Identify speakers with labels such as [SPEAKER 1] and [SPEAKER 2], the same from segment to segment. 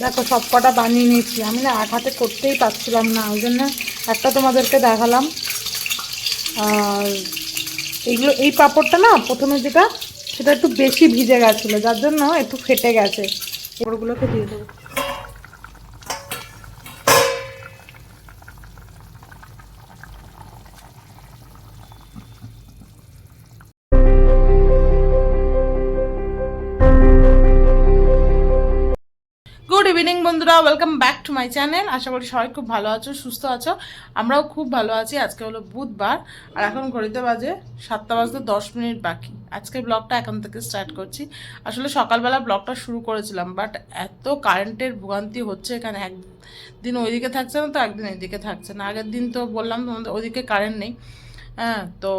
[SPEAKER 1] দেখো, সব কটা বানিয়ে নিয়েছি। আমি না এক হাতে করতেই পারছিলাম না, ওই জন্য একটা তোমাদেরকে দেখালাম। আর এইগুলো এই পাপড়টা না প্রথমে যেটা, সেটা একটু বেশি ভিজে গেছিল, যার জন্য একটু ফেটে গেছে। পাপড়গুলোকে দিয়ে দেবো। বন্ধুরা welcome back to my channel আশা করি সবাই খুব ভালো আছো, সুস্থ আছো। আমরাও খুব ভালো আছি। আজকে হলো বুধবার, আর এখন ঘড়িতে বাজে সাতটা বাজতে দশ মিনিট বাকি। আজকে ব্লগটা এখন থেকে স্টার্ট করছি। আসলে সকালবেলা ব্লগটা শুরু করেছিলাম বাট এত কারেন্টের ভোগান্তি হচ্ছে এখানে। একদিন ওইদিকে থাকছে না তো, একদিন এইদিকে থাকছে না। আগের দিন তো বললাম তোমাদের ওইদিকে কারেন্ট নেই। হ্যাঁ তো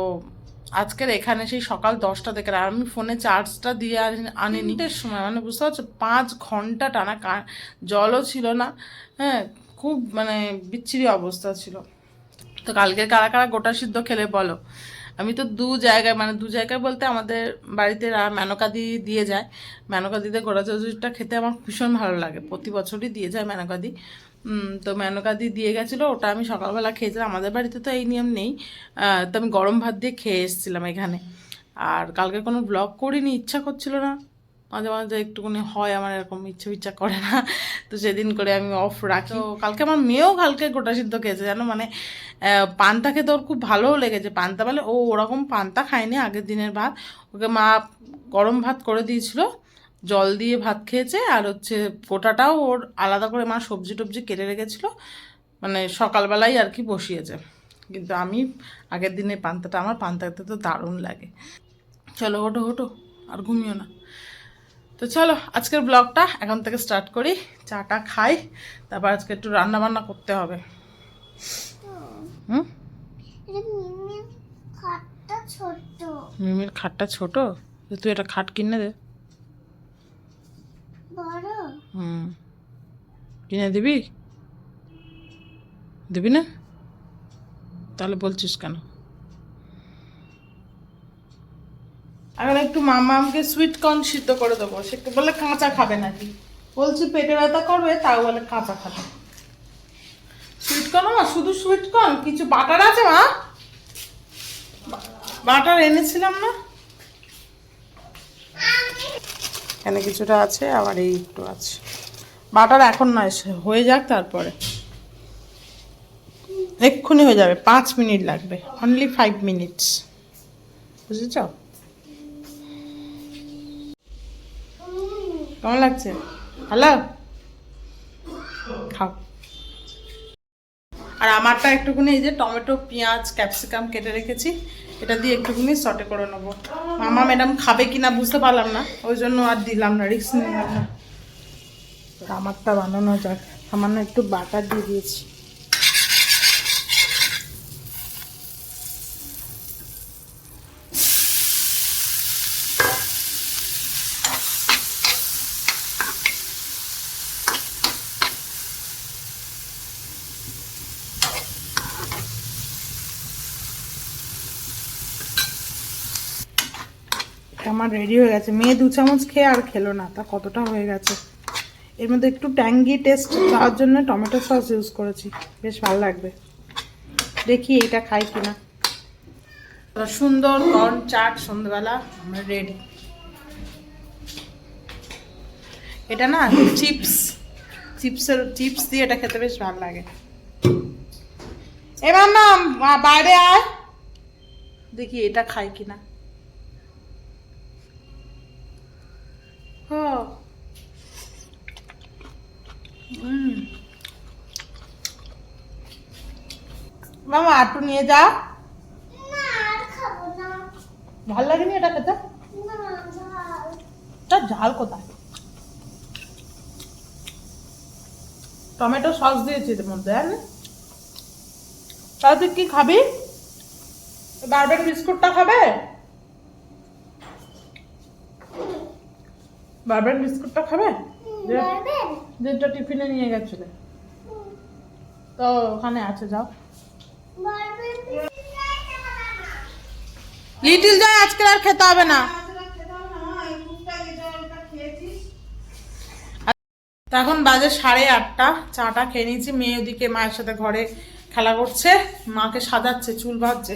[SPEAKER 1] আজকের এখানে সেই সকাল দশটা থেকে, আর আমি ফোনে চার্জটা দিয়ে আনি- আনিনি। সময় মানে বুঝতে পারছ? পাঁচ ঘণ্টা টানা জলও ছিল না হ্যাঁ খুব মানে বিচ্ছিরি অবস্থা ছিল। তো কালকে কারা কারা গোটা সিদ্ধ খেলে বলো? আমি তো দু জায়গায় মানে দু জায়গায় বলতে আমাদের বাড়িতে মেনকাদি দিয়ে যায়। মেনকাদিতে গোটা চচড়িটা খেতে আমার ভীষণ ভালো লাগে। প্রতি বছরই দিয়ে যায় মেনকাদি তো মেনকাদি দিয়ে গেছিল ওটা আমি সকালবেলা খেয়েছিলাম। আমাদের বাড়িতে তো এই নিয়ম নেই। তো আমি গরম ভাত দিয়ে খেয়ে এসেছিলাম এখানে। আর কালকে কোনো ব্লগ করিনি ইচ্ছা করছিল না। মাঝে মাঝে একটুখানি হয় আমার এরকম ইচ্ছা ইচ্ছা করে না। তো সেদিন করে আমি অফ রাখি। তো কালকে আমার মেয়েও কালকে গোটা সিদ্ধ খেয়েছে জানো? মানে পান্তা খেতে ওর খুব ভালোও লেগেছে। পান্তা বলে ও ওরকম পান্তা খায়নি আগের দিনের ভাত। ওকে মা গরম ভাত করে দিয়েছিল। জল দিয়ে ভাত খেয়েছে আর হচ্ছে গোটাটাও ওর আলাদা করে মা সবজি টবজি কেটে রেখেছিল। মানে সকালবেলাই আর কি বসিয়েছে। কিন্তু আমি আগের দিনে পান্তাটা আমার পান্তা খেতে তো দারুণ লাগে। চলো ওটো ওটো আর ঘুমিও না। তো চলো আজকের ব্লগটা এখন থেকে স্টার্ট করি। চাটা খাই তারপর আজকে একটু রান্না বান্না করতে হবে। হুম?
[SPEAKER 2] এটা মিমির খাটটা ছোট?
[SPEAKER 1] তুই একটা খাট কিনে দে। হুম। কিনে দিবি? দিবি না? তাহলে বলছিস কেন? এখন একটু মামামকে সুইট কর্ন সিদ্ধ করে দেবো। সে বলে কাঁচা খাবে নাকি? বলছি পেটে ব্যথা করবে, তাও বলে কাঁচা খাবে। সুইট কর্ন মা শুধু সুইট কর্ন কিছু বাটার আছে মা? বাটার এনেছিলাম না? এখানে কিছুটা আছে, আবার এই একটু আছে। বাটার এখন সে- হয়ে যাক তারপরে। এক্ষুনি হয়ে যাবে, পাঁচ মিনিট লাগবে অনলি ফাইভ মিনিটস বুঝেছ? কেমন লাগছে? হ্যালো খাও। আর আমারটা একটুখানি এই যে টমেটো, পেঁয়াজ, ক্যাপসিকাম কেটে রেখেছি। এটা দিয়ে একটুখানি শর্টে করে নেব। মামা ম্যাডাম খাবে কি না বুঝতে পারলাম না, ওই জন্য আর দিলাম না রিক্স নিলাম না। আমারটা বানানো যাক। সামান্য একটু বাটার দিয়ে দিয়েছি। আমার রেডি হয়ে গেছে। মেয়ে দু চামচ খেয়ে আর খেলো না, তা কতটা হয়ে গেছে? এর মধ্যে একটু ট্যাঙ্গি টেস্ট দেওয়ার জন্য টমেটো সস ইউজ করেছি। বেশ ভালো লাগবে। দেখি এটা খাই কিনা। সুন্দর কর্ন চাট সন্ধ্যেবেলা, আমরা রেডি এটা না চিপস চিপসের চিপস দিয়ে এটা খেতে বেশ ভালো লাগে। এবার না, বাইরে আয়। দেখি এটা খাই কিনা ও হুম মামা আটু নিয়ে ভালো লাগেনি এটা খেতে?
[SPEAKER 2] ঝাল।
[SPEAKER 1] তার ঝাল কোথায়? টমেটো সস দিয়েছি এর মধ্যে হ্যাঁ? তাহলে তুই কি খাবি? বারবার বিস্কুটটা খাবে? বারবার বিস্কুটটা খাবে? যেটা টিফিনে নিয়ে গেছিলে। তো ওখানে আছে, যাও। লিটিল জয় আজকে আর খেতে হবে না। এখন বাজে সাড়ে আটটা। চাটা খেয়ে নিয়েছি। মেয়ে ওদিকে মায়ের সাথে ঘরে খেলা করছে। মাকে সাজাচ্ছে, চুল ভাজছে।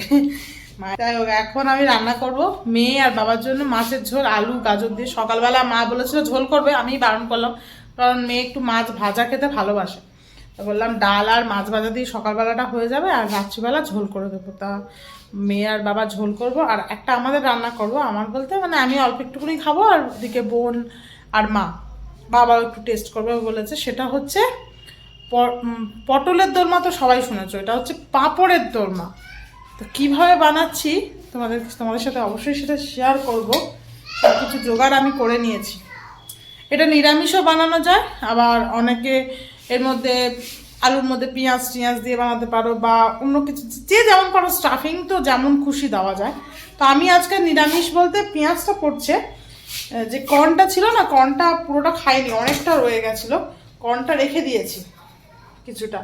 [SPEAKER 1] হোক, এখন আমি রান্না করব। মেয়ে আর বাবার জন্য মাছের ঝোল, আলু, গাজর দিয়ে সকালবেলা মা বলেছিল ঝোল করবে আমি বারণ করলাম। কারণ মেয়ে একটু মাছ ভাজা খেতে ভালোবাসে। বললাম, ডাল আর মাছ ভাজা দিয়ে সকালবেলাটা হয়ে যাবে আর রাত্রিবেলা ঝোল করে দেবো। তা মেয়ে আর বাবা ঝোল করব আর একটা আমাদের রান্না করব। আমার বলতে মানে আমি অল্প একটুকুনি খাব আর ওদিকে বোন আর মা। বাবাও একটু টেস্ট করবে বলেছে সেটা হচ্ছে পটলের দোরমা তো সবাই শুনেছো, এটা হচ্ছে পাঁপড়ের দোরমা তো কীভাবে বানাচ্ছি তোমাদের তোমাদের সাথে অবশ্যই সেটা শেয়ার করব। সব কিছু জোগাড় আমি করে নিয়েছি। এটা নিরামিষও বানানো যায় আবার অনেকে এর মধ্যে আলুর মধ্যে পেঁয়াজ টিয়াজ দিয়ে বানাতে পারো বা অন্য কিছু যে যেমন পারো স্টাফিং তো যেমন খুশি দেওয়া যায়। তো আমি আজকে নিরামিষ বলতে পেঁয়াজটা পড়ছে যে কর্নটা ছিল না কর্নটা পুরোটা খাইনি অনেকটা রয়ে গেছিল কর্নটা রেখে দিয়েছি কিছুটা।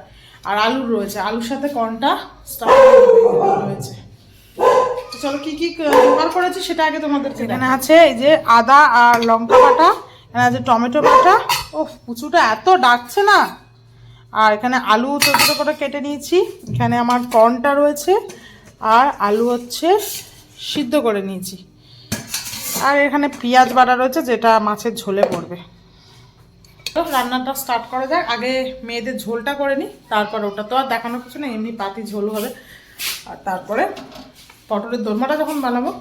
[SPEAKER 1] আর আলু রয়েছে আলুর সাথে কর্নটা স্টাফিং রয়েছে। চলো কি কি জোগাড় করেছি সেটা আগে তোমাদের এখানে আছে এই যে আদা আর লঙ্কা বাটা এখানে আছে টমেটো বাটা ও পুচুটা এত ডাকছে না। আর এখানে আলু ছোটো ছোটো করে কেটে নিয়েছি। এখানে আমার কর্নটা রয়েছে। আর আলু হচ্ছে সিদ্ধ করে নিয়েছি। আর এখানে পেঁয়াজ বাটা রয়েছে, যেটা মাছের ঝোলে পড়বে। তো রান্নাটা স্টার্ট করা যাক। আগে মেয়েদের ঝোলটা করে নিই, তারপর ওটা তো আর দেখানোর কিছু নেই, এমনি পাতি ঝোল হবে। আর তারপরে পটলের দোরমাটা যখন বানাবো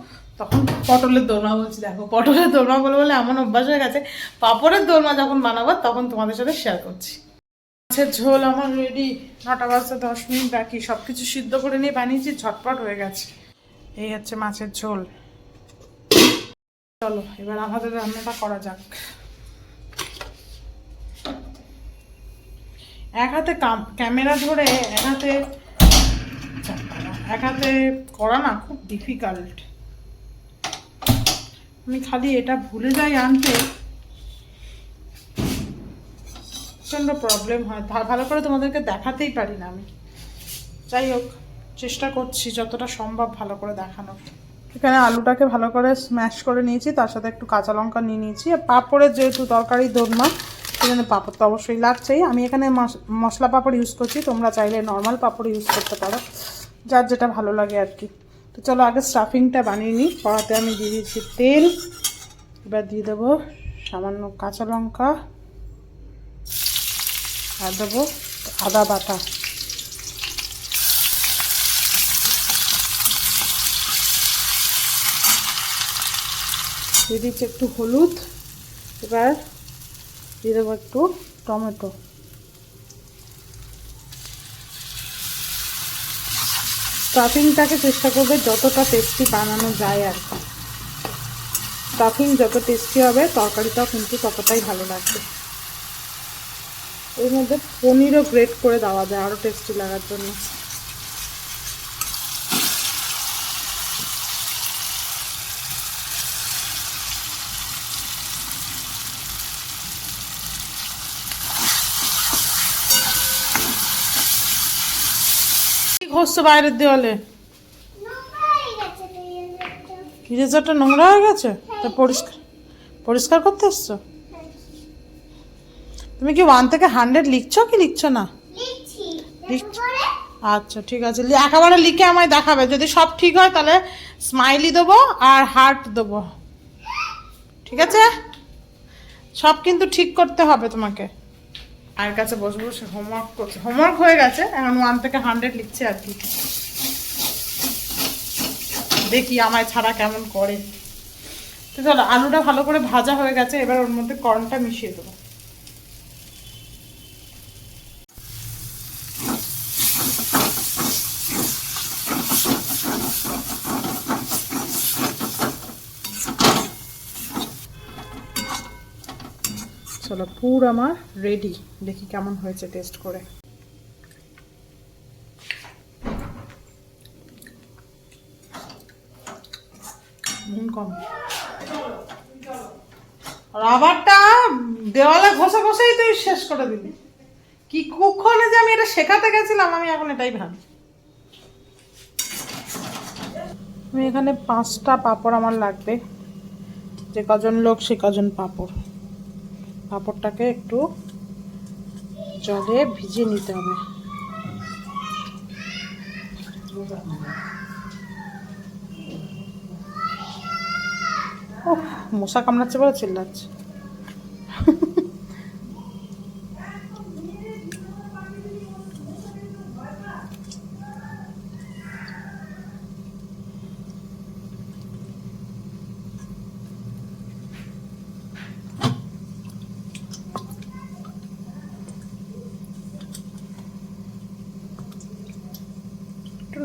[SPEAKER 1] তখন পটলের দোরমা বলছি, দেখো, পটলের দোরমা বলে বলে এমন অভ্যাস হয়ে গেছে, পাপড়ের দোরমা যখন বানাবো তখন তোমাদের সাথে শেয়ার করছি। মাছের ঝোল আমার রেডি নটা বাজতে দশ মিনিট বাকি সব কিছু সিদ্ধ করে নিয়ে বানিয়েছি, ঝটপট হয়ে গেছে। এই হচ্ছে মাছের ঝোল। চলো, এবার আমাদের রান্নাটা করা যাক। এক হাতে ক্যামেরা ধরে এক হাতে এক হাতে করা না, খুব ডিফিকাল্ট আমি খালি এটা ভুলে যাই আনতে। প্রচণ্ড প্রবলেম হয়। ভালো করে তোমাদেরকে দেখাতেই পারি না আমি। যাই হোক, চেষ্টা করছি যতটা সম্ভব ভালো করে দেখানোর। এখানে আলুটাকে ভালো করে স্ম্যাশ করে নিয়েছি, তার সাথে একটু কাঁচা লঙ্কা নিয়ে নিয়েছি। আর পাঁপড়ের যেহেতু তরকারি দোরমা সেখানে পাঁপড় তো অবশ্যই লাগছেই। আমি এখানে মশ- মশলা পাঁপড় ইউজ করছি, তোমরা চাইলে নর্মাল পাঁপড় ইউজ করতে পারো, যার যেটা ভালো লাগে আর কি। তো চলো আগে স্টাফিংটা বানিয়ে নিই। কড়াতে আমি দিয়ে দিয়েছি তেল। এবার দিয়ে দেবো সামান্য কাঁচা লঙ্কা। আর দেবো আদা বাটা। দিয়ে দিচ্ছি একটু হলুদ। এবার দিয়ে দেবো একটু টমেটো। স্টাফিংটাকে চেষ্টা করবে যতটা টেস্টি বানানো যায় আর কি। স্টাফিং যত টেস্টি হবে, তরকারিটাও কিন্তু ততটাই ভালো লাগবে। এর মধ্যে পনিরও গ্রেট করে দেওয়া যায় আরও টেস্টি লাগার জন্য। ঘষছো বাইরের দেওয়ালে ইরেজারটা নোংরা হয়ে গেছে? তা পরিষ্কার পরিষ্কার করতে এসছো? তুমি কি ওয়ান থেকে হান্ড্রেড লিখছো কি লিখছো না?
[SPEAKER 2] লিখছি।
[SPEAKER 1] আচ্ছা ঠিক আছে। একেবারে লিখে আমায় দেখাবে। যদি সব ঠিক হয় তাহলে স্মাইলি দেবো আর হার্ট দেবো। ঠিক আছে? সব কিন্তু ঠিক করতে হবে তোমাকে। আর কাছে বসে বসে হোমওয়ার্ক করছে। হোমওয়ার্ক হয়ে গেছে, এখন ওয়ান থেকে হান্ড্রেড লিখছে আর কি। দেখি আমায় ছাড়া কেমন করে। তো চলো আলুটা ভালো করে ভাজা হয়ে গেছে, এবার ওর মধ্যে কর্নটা মিশিয়ে দেবো। চলো পুর আমার রেডি দেখি কেমন হয়েছে টেস্ট করে। রাবারটা দেওয়ালে ঘষে ঘষেই তুই শেষ করে দিলি। কি কুক্ষণে যে আমি এটা শেখাতে গেছিলাম, আমি এখন এটাই ভাবি আমি এখানে পাঁচটা পাপড় আমার লাগবে। যে কজন লোক সে কজন পাপড়। পাঁপড়টাকে একটু জলে ভিজিয়ে নিতে হবে। মশা কামড়াচ্ছে বলে চিল্লাচ্ছে।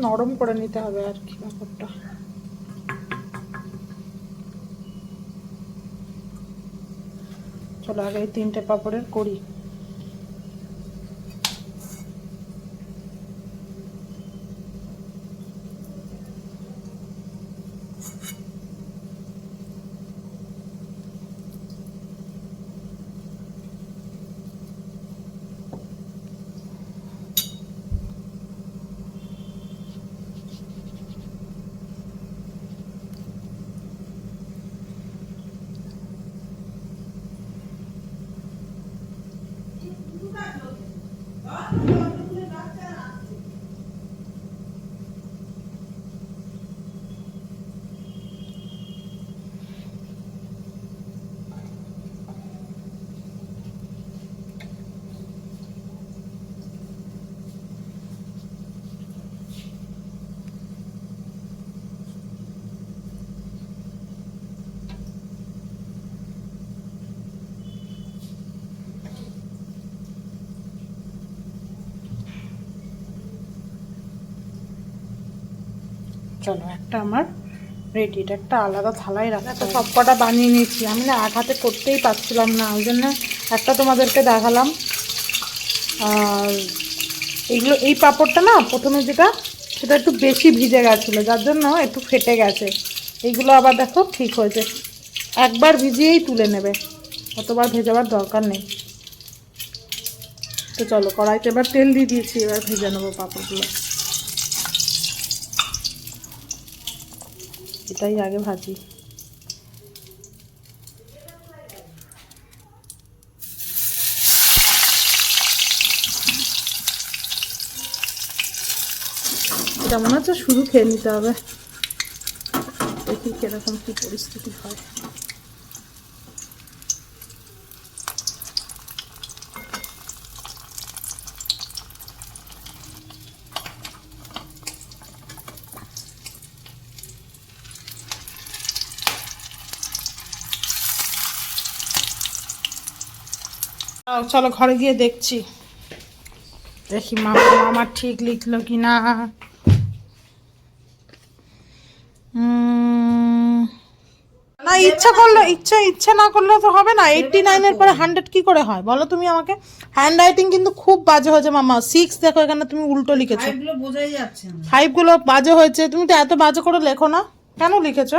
[SPEAKER 1] নরম করে নিতে হবে আর কি ব্যাপারটা। চলো আগে এই তিনটে পাপড়ের করি চলো একটা আমার রেডি এটা একটা আলাদা থালায় রাখা তো সব কটা বানিয়ে নিয়েছি। আমি না এক হাতে করতেই পারছিলাম না, ওই জন্য একটা তোমাদেরকে দেখালাম। আর এইগুলো, এই পাঁপড়টা না প্রথমে যেটা, সেটা একটু বেশি ভিজে গেছিল, যার জন্য একটু ফেটে গেছে। এইগুলো আবার দেখো ঠিক হয়েছে। একবার ভিজিয়েই তুলে নেবে, অতবার ভেজাবার দরকার নেই। তো চলো, কড়াইতে এবার তেল দিয়ে দিয়েছি, এবার ভেজে নেব পাঁপড়গুলো। এটাই আগে ভাজি। এটা মনে হচ্ছে শুধু খেয়ে নিতে হবে। দেখি কীরকম কি পরিস্থিতি হয়। আহ, চলো ঘরে গিয়ে দেখছি। দেখি মামা মামা ঠিক লিখলো কি না না ইচ্ছা করলে ইচ্ছা ইচ্ছা না করলে তো হবে না। এইটটি নাইনের পরে হান্ড্রেড কি করে হয়? বলো তুমি আমাকে। হ্যান্ড রাইটিং কিন্তু খুব বাজে হয়েছে মামা। সিক্স দেখো এখানে তুমি উল্টো লিখেছো।
[SPEAKER 3] এগুলো বোঝাই যাচ্ছে না।
[SPEAKER 1] ফাইভগুলো বাজে হয়েছে। তুমি তো এত বাজে করে লেখো না। কেন লিখেছো?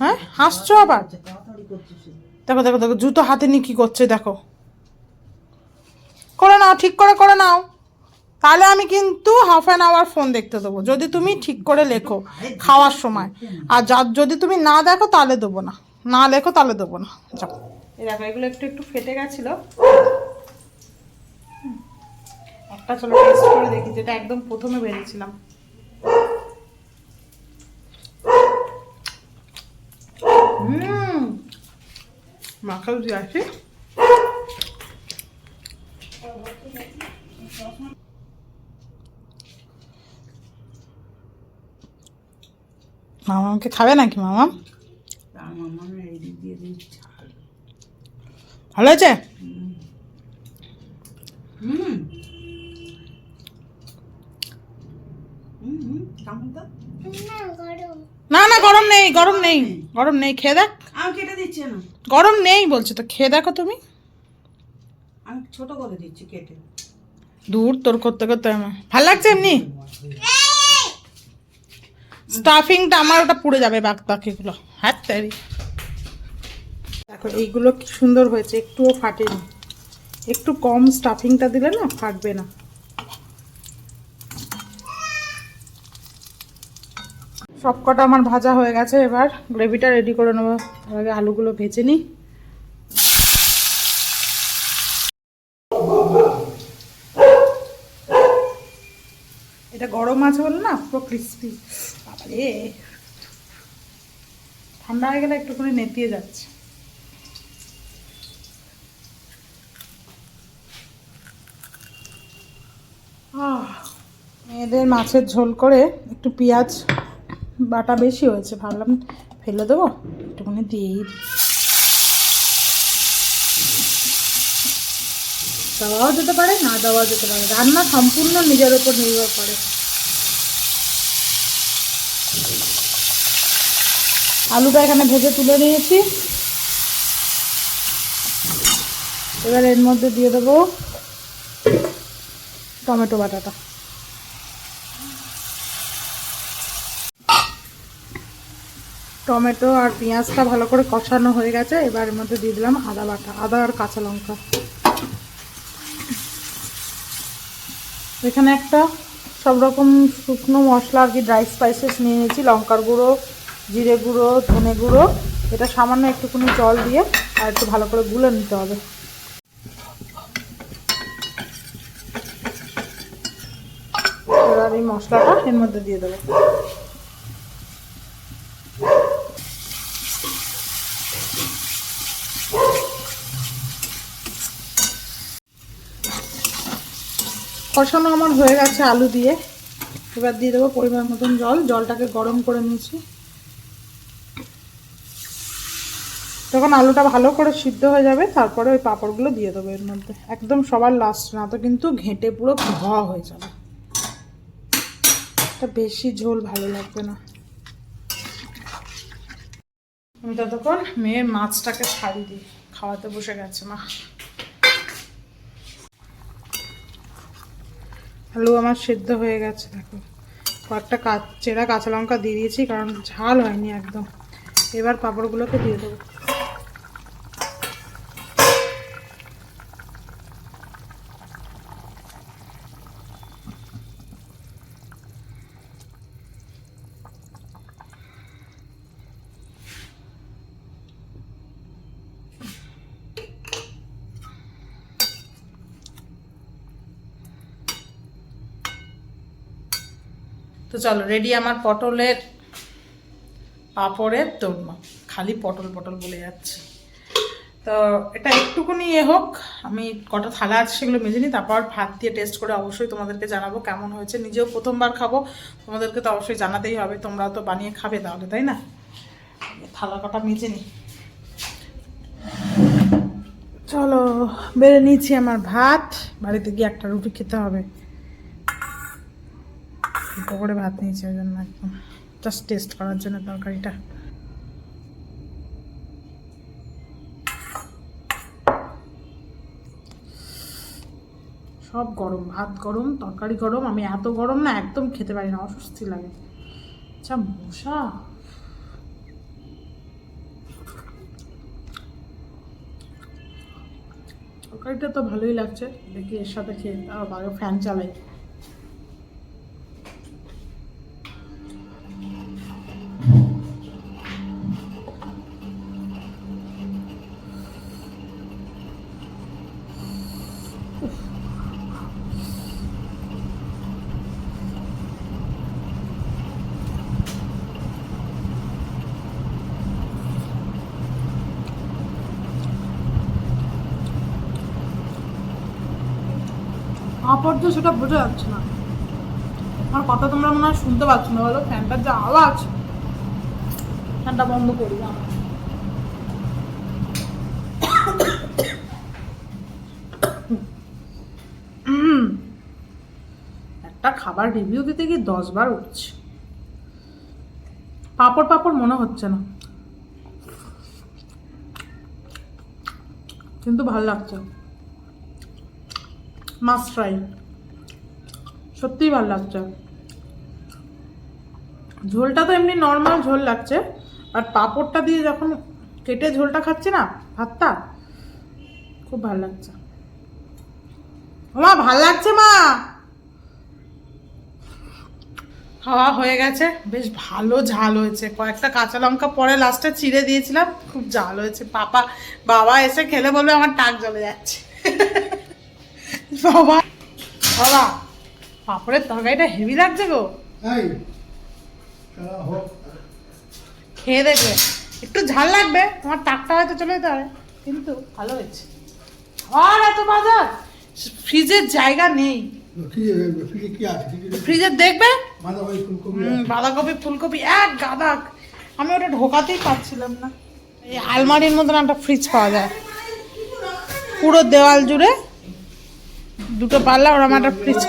[SPEAKER 1] হ্যাঁ? হাসছো আবার? দেখো দেখো দেখো, জুতো হাতে নিয়ে কি করছে, দেখো। করে নাও, ঠিক করে করে নাও। তাহলে আমি কিন্তু হাফ অ্যান আওয়ার ফোন দেখতে দেবো। যদি তুমি ঠিক করে লেখো খাওয়ার সময়। আর যা, যদি তুমি না দেখো, তাহলে দেবো না। না লেখো, তাহলে দেবো না। যাও। দেখো, এগুলো একটু একটু ফেটে গেছিল। একটা চলো টেস্ট করে দেখি, যেটা একদম প্রথমে বেরিয়েছিলাম হুম মাখাও দিয়ে আসি। মামা খাবে নাকি মামা?
[SPEAKER 3] আমার এদিক দিয়ে দিই ঝাল
[SPEAKER 1] ভালো আছে
[SPEAKER 2] না
[SPEAKER 1] না গরম নেই গরম নেই গরম নেই খেয়ে দেখ।
[SPEAKER 3] আমি কেটে দিচ্ছি না।
[SPEAKER 1] গরম নেই বলছে তো খেয়ে দেখো তুমি।
[SPEAKER 3] আমি ছোট করে দিচ্ছি কেটে।
[SPEAKER 1] দূর তোর করতে করতে আমার। ভালো লাগছে এমনি? স্টাফিংটা আমার ওটা পুড়ে যাবে বাক বাকিগুলো হ্যাঁ তারি। দেখো এইগুলো কি সুন্দর হয়েছে একটুও ফাটেনি। একটু কম স্টাফিংটা দিলে না ফাটবে না। সবকটা আমার ভাজা হয়ে গেছে, এবার গ্রেভিটা রেডি করে নেব। তার আগে আলুগুলো ভেজে নিই। এটা গরম মাছ হলো না, পুরো ক্রিস্পি বাবারে। ঠান্ডা হয়ে গেলে একটুখানি নেতিয়ে যাচ্ছে। মেয়েদের মাছের ঝোল করে একটু পেঁয়াজ বাটা বেশি হয়েছে, ভাবলাম ফেলে দেবো, একটুখানি দিয়েই দেওয়াও যেতে পারে, না দেওয়াও যেতে পারে। রান্না সম্পূর্ণ নিজের উপর নির্ভর করে। আলুটা এখানে ভেজে তুলে নিয়েছি। এবার এর মধ্যে দিয়ে দেবো টমেটো বাটাটা। টমেটো আর পেঁয়াজটা ভালো করে কষানো হয়ে গেছে, এবার এর মধ্যে দিয়ে দিলাম আদা বাটা, আদা আর কাঁচা লঙ্কা। এখানে একটা সব রকম শুকনো মশলা আর কি ড্রাই স্পাইসেস নিয়ে নিয়েছি, লঙ্কার গুঁড়ো, জিরে গুঁড়ো, ধনে গুঁড়ো, এটা সামান্য একটুখানি জল দিয়ে আর একটু ভালো করে গুলে নিতে হবে। এবার এই মশলাটা এর মধ্যে দিয়ে দেবো। কষানো আমার হয়ে গেছে আলু দিয়ে। এবার দিয়ে দেবো পরিমাণ মতন জল। জলটাকে গরম করে নিয়েছি। যখন আলুটা ভালো করে সিদ্ধ হয়ে যাবে, তারপরে ওই পাঁপড়গুলো দিয়ে দেবো এর মধ্যে। একদম সবার লাস্ট না তো, কিন্তু ঘেঁটে পুরো ধোয়া হয়ে যাবে। এটা বেশি ঝোল ভালো লাগবে না। আমি ততক্ষণ মেয়ের মাছটাকে ছাড়ি দিই। খাওয়াতে বসে গেছে মা। আলু আমার সেদ্ধ হয়ে গেছে, দেখো। কয়েকটা কাঁচ চেরা কাঁচা লঙ্কা দিয়ে দিয়েছি, কারণ ঝাল হয়নি একদম। এবার পাঁপড়গুলোকে দিয়ে দেবো। তো চলো রেডি আমার পটলের পাঁপড়ের তোরমা খালি পটল পটল বলে যাচ্ছে। তো এটা একটুকুনি এ হোক, আমি কটা থালা আছে সেগুলো মেজে নিই, তারপর ভাত দিয়ে টেস্ট করে অবশ্যই তোমাদেরকে জানাব কেমন হয়েছে। নিজেও প্রথমবার খাব, তোমাদেরকে তো অবশ্যই জানাতেই হবে, তোমরাও তো বানিয়ে খাবে তাহলে, তাই না? থালা কটা মেজে নিই। চলো, বেড়ে নিয়েছি আমার ভাত, বাড়িতে গিয়ে একটা রুটি খেতে হবে। অল্প করে ভাত নিয়েছি, ওই জন্য একদম জাস্ট টেস্ট করার জন্য তরকারিটা। সব গরম, ভাত গরম, তরকারি গরম, আমি এত গরম না, একদম খেতে পারি না, অস্বস্তি লাগে। আচ্ছা মশা? তরকারিটা তো ভালোই লাগছে, দেখি এর সাথে খেয়ে আরও ফ্যান চালাই। তো সেটা বোঝা যাচ্ছে না। আমার কথা তোমরা মনে হয় শুনতে পাচ্ছ না, বলো? ফ্যানটার যা আওয়াজ। ফ্যানটা বন্ধ করি না একটা খাবার রিভিউ দিতে গিয়ে দশ বার উঠছে। পাপড় পাপড় মনে হচ্ছে না। কিন্তু ভালো লাগছে। Must try. সত্যিই ভালো লাগছে। ঝোলটা তো এমনি নর্মাল ঝোল লাগছে আর পাঁপড়টা দিয়ে যখন কেটে ঝোলটা খাচ্ছি না, ভাতটা, খুব ভালো লাগছে। মা ভালো লাগছে মা! খাওয়া হয়ে গেছে, বেশ ভালো ঝাল হয়েছে। কয়েকটা কাঁচা লঙ্কা পরে লাস্টে চিড়ে দিয়েছিলাম, খুব ঝাল হয়েছে। পাপা, বাবা এসে খেলে বলবে আমার টাক জ্বলে যাচ্ছে। বাবা। বাবা পাপড়ের তরকারিটা হেভি লাগছে গো। খেয়ে দেখবে। একটু ঝাল লাগবে তোমার টাকটা হয়তো চলে যেতে পারে কিন্তু ভালো হয়েছে। আর এত বাজার ফ্রিজের জায়গা নেই। ফ্রিজের দেখবে?
[SPEAKER 4] বাঁধাকপি ফুলকপি
[SPEAKER 1] হুম, বাঁধাকপি ফুলকপি এক গাদা। আমি ওটা ঢোকাতেই পারছিলাম না। এই আলমারির মতন একটা ফ্রিজ পাওয়া যায়। পুরো দেওয়াল জুড়ে দুটো পাল্লা ওরকম একটা ফ্রিজ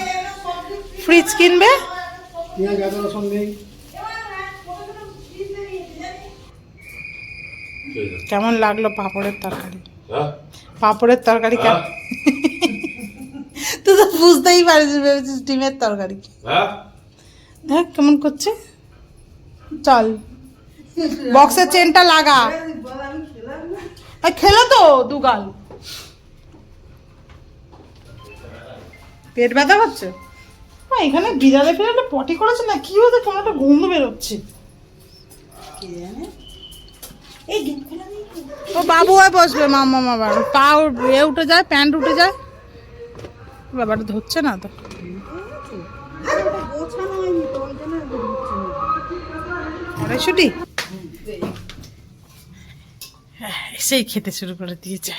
[SPEAKER 1] ফ্রিজ কিনবে। কেমন লাগল পাঁপড়ের তরকারি?
[SPEAKER 5] হ্যাঁ?
[SPEAKER 1] পাঁপড়ের তরকারি কেমন? তুই তো বুঝতেই পারিস ভেবেছিস ডিমের তরকারি
[SPEAKER 5] হ্যাঁ?
[SPEAKER 1] দেখ কেমন করছে। চল বক্সের চেনটা লাগা। খেলো তো দুগাল। পেট ব্যথা করছে ও, এখানে বিড়ালে ফিরালে পটি করেছে না? কি হতে কেমন একটা গন্ধ বেরোচ্ছে। ও বাবু হয়ে বসবে মামা আবার পা এ উঠে যায় প্যান্ট উঠে যায়। ব্যাপারটা ধরছে না তো।
[SPEAKER 3] হচ্ছে না।
[SPEAKER 1] আড়াইশোটি? হ্যাঁ, এসেই খেতে শুরু করে দিয়েছে।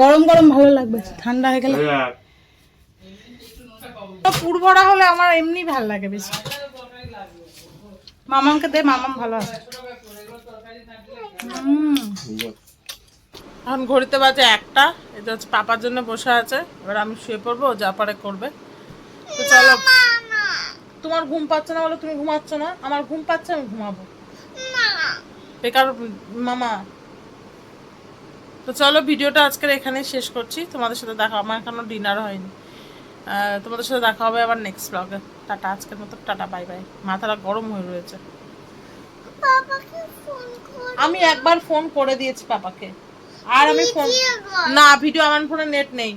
[SPEAKER 1] গরম গরম ভালো লাগবে ঠান্ডা হয়ে গেলে। পুরভরা হলে আমার এমনি ভালো লাগে বেশি। মামামকে দে মামাম ভালো আছে। এখন ঘড়িতে বাজে একটা এটা হচ্ছে পাপার জন্য বসে আছে। এবার আমি শুয়ে পড়ব ও যা পারে করবে। তো চলো তোমার ঘুম পাচ্ছে না বলে তুমি ঘুমাচ্ছ না। আমার ঘুম পাচ্ছে আমি ঘুমাবো। বেকার মামা তো চলো ভিডিওটা আজকের এখানে শেষ করছি। তোমাদের সাথে দেখা আমার এখনও ডিনার হয়নি। তোমাদের সাথে দেখা হবে আবার নেক্সট ব্লগে টাটা আজকের মতো টাটা বাই বাই মাথাটা গরম হয়ে রয়েছে। আমি একবার ফোন করে দিয়েছি পাপাকে। আর আমি ফোন না ভিডিও আমার ফোনে নেট নেই।